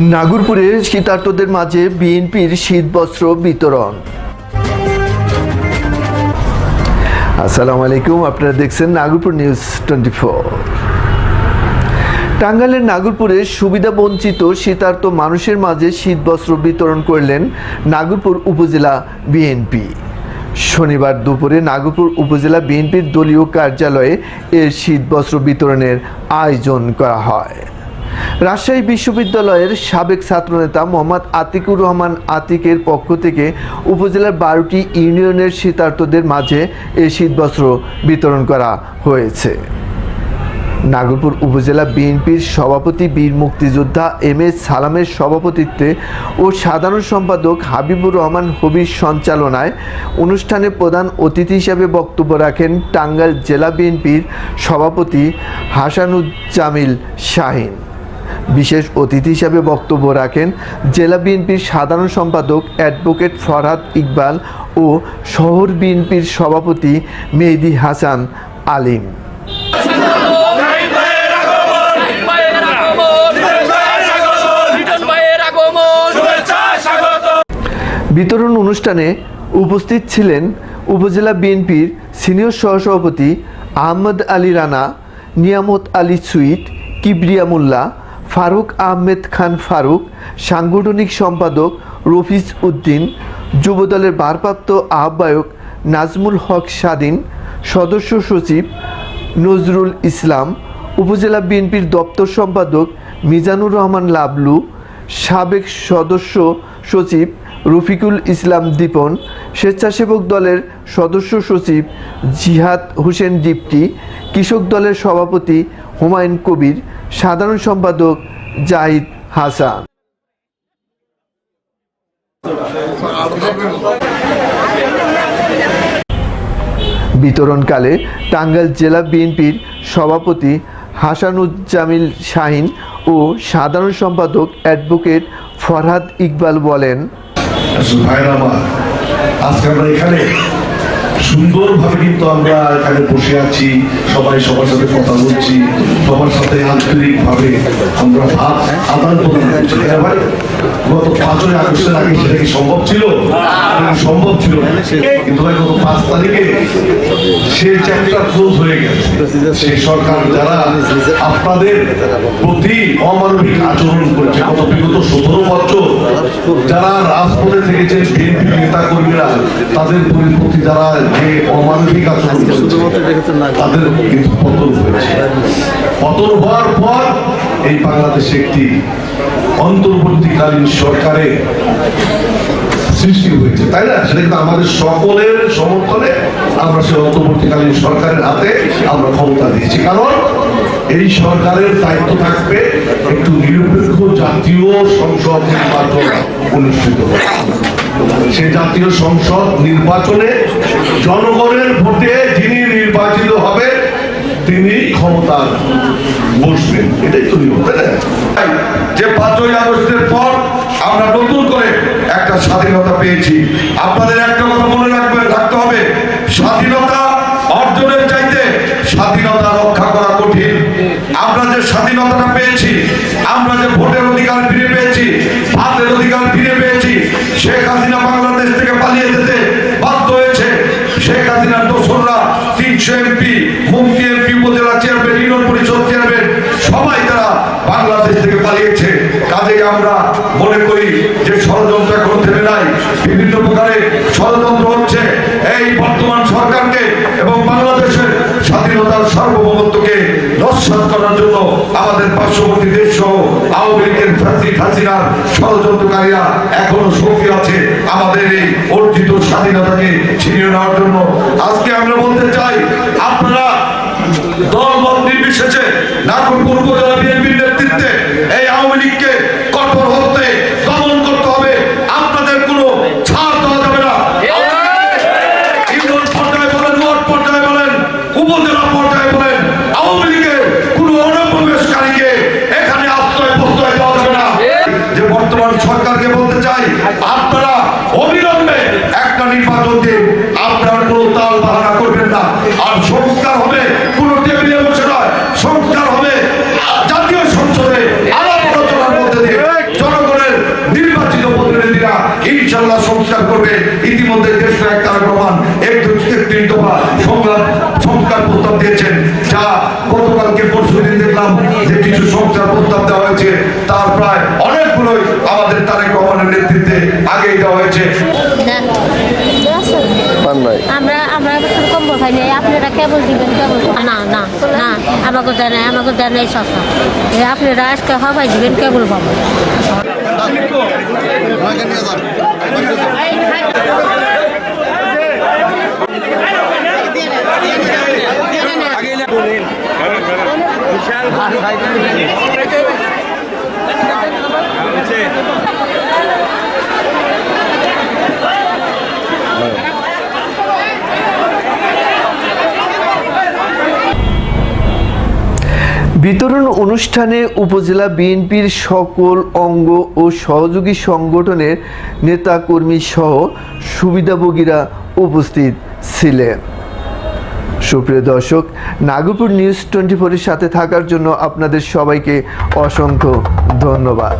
নাগরপুরে শীতার্তদের মাঝে বিএনপির শীতবস্ত্র বিতরণ। আসসালামু আলাইকুম, আপনারা দেখছেন নাগরপুর নিউজ টোয়েন্টি টাঙ্গাইলের নাগরপুরে সুবিধাবঞ্চিত শীতার্ত মানুষের মাঝে শীতবস্ত্র বিতরণ করলেন নাগরপুর উপজেলা বিএনপি। শনিবার দুপুরে নাগরপুর উপজেলা বিএনপির দলীয় কার্যালয়ে এর শীতবস্ত্র বিতরণের আয়োজন করা হয়। রাজশাহী বিশ্ববিদ্যালয়ের সাবেক ছাত্রনেতা মোহাম্মদ আতিকুর রহমান আতিকের পক্ষ থেকে উপজেলার বারোটি ইউনিয়নের শীতার্তদের মাঝে এই শীতবস্ত্র বিতরণ করা হয়েছে। নাগরপুর উপজেলা বিএনপির সভাপতি বীর মুক্তিযোদ্ধা এম এস সালামের সভাপতিত্বে ও সাধারণ সম্পাদক হাবিবুর রহমান হবির সঞ্চালনায় অনুষ্ঠানে প্রধান অতিথি হিসেবে বক্তব্য রাখেন টাঙ্গাইল জেলা বিএনপির সভাপতি হাসানুজ্জামিল শাহিন। বিশেষ অতিথি হিসাবে বক্তব্য রাখেন জেলা বিএনপির সাধারণ সম্পাদক অ্যাডভোকেট ফরহাদ ইকবাল ও শহর বিএনপির সভাপতি মেহেদি হাসান আলিম। বিতরণ অনুষ্ঠানে উপস্থিত ছিলেন উপজেলা বিএনপির সিনিয়র সহসভাপতি আহমদ আলী রানা, নিয়ামত আলী সুইট, কিবরিয়া মোল্লা ফারুক আহমেদ খান ফারুক, সাংগঠনিক সম্পাদক রফিজ উদ্দিন, যুবদলের ভারপ্রাপ্ত আহ্বায়ক নাজমুল হক স্বাধীন, সদস্য সচিব নজরুল ইসলাম, উপজেলা বিএনপির দপ্তর সম্পাদক মিজানুর রহমান লাবলু, সাবেক সদস্য সচিব রফিকুল ইসলাম দীপন, স্বেচ্ছাসেবক দলের সদস্য সচিব জিহাদ হোসেন দীপ্তি, কৃষক দলের সভাপতি হুমায়ুন কবির সাধারণ সম্পাদক জাহিদ হাসান। বিতরণকালে টাঙ্গাইল জেলা বিএনপির সভাপতি হাসানুজ্জামিল শাহিন ও সাধারণ সম্পাদক অ্যাডভোকেট ফরহাদ ইকবাল বলেন আজকে আমরা এখানে সুন্দরভাবে কিন্তু আমরা এখানে বসে আছি সবাই সবার সাথে কথা বলছি সবার সাথে আন্তরিকভাবে আমরা ভাব আদান প্রদান করছি। হ্যাঁ ভাই গত পাঁচই আগস্টের আগে সেটা কি সম্ভব ছিল? সম্ভব ছিল কিন্তু ভাই গত পাঁচ তারিখে সেই চ্যাপ্টার ক্লোজ হয়ে গেছে। সেই সরকার যারা আপনাদের প্রতি অমানবিক আচরণ করেছে গত বিগত সতেরো বছর যারা রাজপথে থেকেছেন বিএনপি নেতা কর্মীরা তাদের প্রতি যারা যে অমানবিক আচরণ তাদের কিন্তু পতন হয়েছে। পতন হওয়ার পর এই বাংলাদেশে একটি অন্তর্বর্তীকালীন সরকারের সৃষ্টি হয়েছে তাই না? সেটা কিন্তু আমাদের সকলের সমর্থনে আমরা সেই অন্তর্বর্তীকালীন সরকারের হাতে আমরা ক্ষমতা দিয়েছি। কারণ এই সরকারের দায়িত্ব থাকবে একটু নিরপেক্ষ জাতীয় সংসদ নির্বাচন অনুষ্ঠিত করা। জাতীয় সংসদ নির্বাচনে জনগণের ভোটে যিনি নির্বাচিত হবে তিনি ক্ষমতা বসবেন। এটাই তো নিয়ম যে পাঁচই আগস্টের পর আমরা নতুন করে একটা স্বাধীনতা পেয়েছি। আপনাদের একটা কথা মনে রাখবেন রাখতে হবে, স্বাধীনতা অর্জনের চাইতে স্বাধীনতা রক্ষা করা কঠিন। আমরা যে স্বাধীনতাটা পেয়েছি, আমরা যে ভোটের অধিকার ফিরে পেয়েছি, ভাতের অধিকার ফিরে পেয়েছি, শেখ হাসিনা বাংলাদেশ তিনশো এমপি মুক্তি এমপি উপজেলা চেয়ারম্যান ইউনিয়ন পরিষদ চেয়ারম্যান সবাই তারা বাংলাদেশ থেকে পালিয়েছে। কাজেই আমরা মনে করি যে ষড়যন্ত্র এখন থেমে নাই। বিভিন্ন প্রকারে ষড়যন্ত্র হচ্ছে এই বর্তমান সরকারকে এবং বাংলাদেশের স্বাধীনতার সার্বভৌমত্বকে নস্বাত করার জন্য আমাদের পার্শ্ববর্তী দেশ সহ আওয়ামী লীগের ফ্যাসি হাসিনার ষড়যন্ত্রকারীরা এখনও শক্তি আছে। আমাদের এই অর্জিত স্বাধীনতাকে ছিনিয়ে নেওয়ার জন্য আর সংস্কার হবে কোন টেবিলে বসে নয় সংস্কার হবে জাতীয় সংসদে আলোচনার মধ্যে দিয়ে জনগণের নির্বাচিত প্রতিনিধিরা ইনশাল্লাহ সংস্কার করবে। ইতিমধ্যে দেশ নায়ক তারা প্রমাণ এক তিন দফা সংলাপ সংস্কার প্রস্তাব দিয়েছেন যা গতকালকে পরশু দিন দেখলাম যে কিছু সংস্কার প্রস্তাব দেওয়া হয়েছে তার প্রায় অনেকগুলোই আমাদের তারেক রহমানের নেতৃত্বে আগেই দেওয়া হয়েছে। খাই নাই আপনারা কেবল দিবেন কেবল না না না আমাকে দেয় নাই আমাকে দেয় নাই সস্তা এই আপনারা আজকে সবাই দিবেন কেবল পাবো বিতরণ অনুষ্ঠানে উপজেলা বিএনপির সকল অঙ্গ ও সহযোগী সংগঠনের নেতাকর্মী সহ সুবিধাভোগীরা উপস্থিত ছিলেন। সুপ্রিয় দর্শক, নাগপুর নিউজ টোয়েন্টি ফোরের সাথে থাকার জন্য আপনাদের সবাইকে অসংখ্য ধন্যবাদ।